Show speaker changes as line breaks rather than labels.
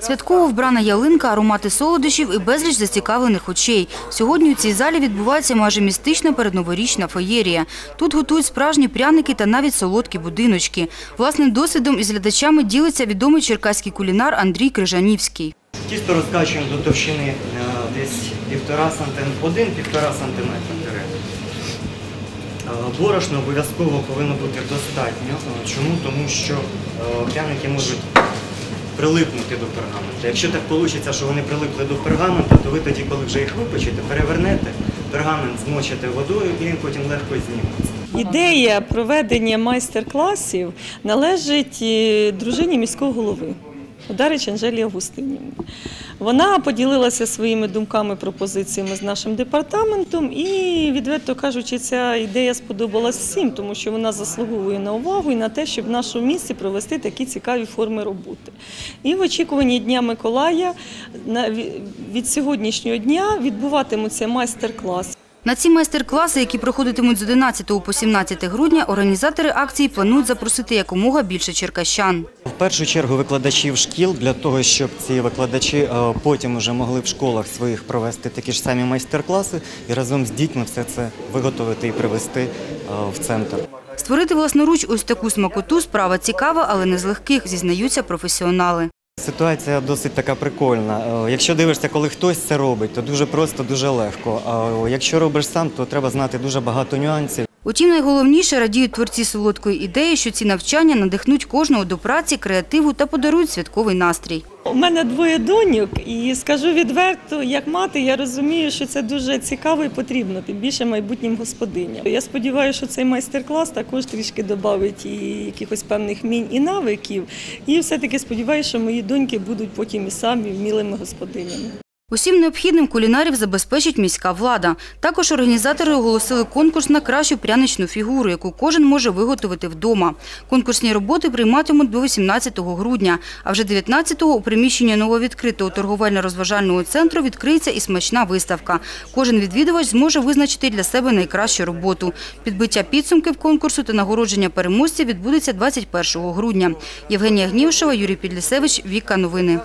Святково вбрана ялинка, аромати солодощів і безліч зацікавлених очей. Сьогодні у цій залі відбувається майже містична передноворічна феєрія. Тут готують справжні пряники та навіть солодкі будиночки. Власним досвідом із глядачами ділиться відомий черкаський кулінар Андрій Крижанівський.
Тісто розкачуємо до товщини е, десь півтора сантим, один-півтора сантиметра. Е, Борошно обов'язково повинно бути достатньо. Е, Чому? Тому що пряники можуть прилипнути до пергаменту. Якщо так вийде, що вони прилипли до пергаменту, то ви тоді, коли вже їх випечете, перевернете, пергамент змочите водою і він потім легко зніметься.
Ідея проведення майстер-класів належить е, дружині міського голови Ударич Анжелі Августинівні. Вона поділилася своїми думками, пропозиціями з нашим департаментом і, відверто кажучи, ця ідея сподобалась всім, тому що вона заслуговує на увагу і на те, щоб в нашому місті провести такі цікаві форми роботи. І в очікуванні Дня Миколая від сьогоднішнього дня відбуватимуться майстер-класи.
На ці майстер-класи, які проходитимуть з 11 по 17 грудня, організатори акції планують запросити якомога більше черкащан.
В першу чергу викладачів шкіл для того, щоб ці викладачі е, потім вже могли в школах своїх провести такі ж самі майстер-класи і разом з дітьми все це виготовити і привезти е, в центр.
Створити власноруч ось таку смакоту справа цікава, але не з легких, зізнаються професіонали.
Ситуація досить така прикольна. Е, Якщо дивишся, коли хтось це робить, то дуже просто, дуже легко. А якщо робиш сам, то треба знати дуже багато нюансів.
Утім, найголовніше радіють творці солодкої ідеї, що ці навчання надихнуть кожного до праці, креативу та подарують святковий настрій.
У мене двоє доньок, і скажу відверто, як мати, я розумію, що це дуже цікаво і потрібно, тим більше майбутнім господиням. Я сподіваюся, що цей майстер-клас також трішки додавить і якихось певних мінь і навиків. І все-таки сподіваюся, що мої доньки будуть потім і самі вмілими господинями.
Усім необхідним кулінарів забезпечить міська влада. Також організатори оголосили конкурс на кращу пряничну фігуру, яку кожен може виготовити вдома. Конкурсні роботи прийматимуть до 18 грудня, а вже 19-го у приміщенні нововідкритого торговельно-розважального центру відкриється і смачна виставка. Кожен відвідувач зможе визначити для себе найкращу роботу. Підбиття підсумків конкурсу та нагородження переможців відбудеться 21 грудня. Євгенія Гнівшева, Юрій Підлісевич, Віка Новини.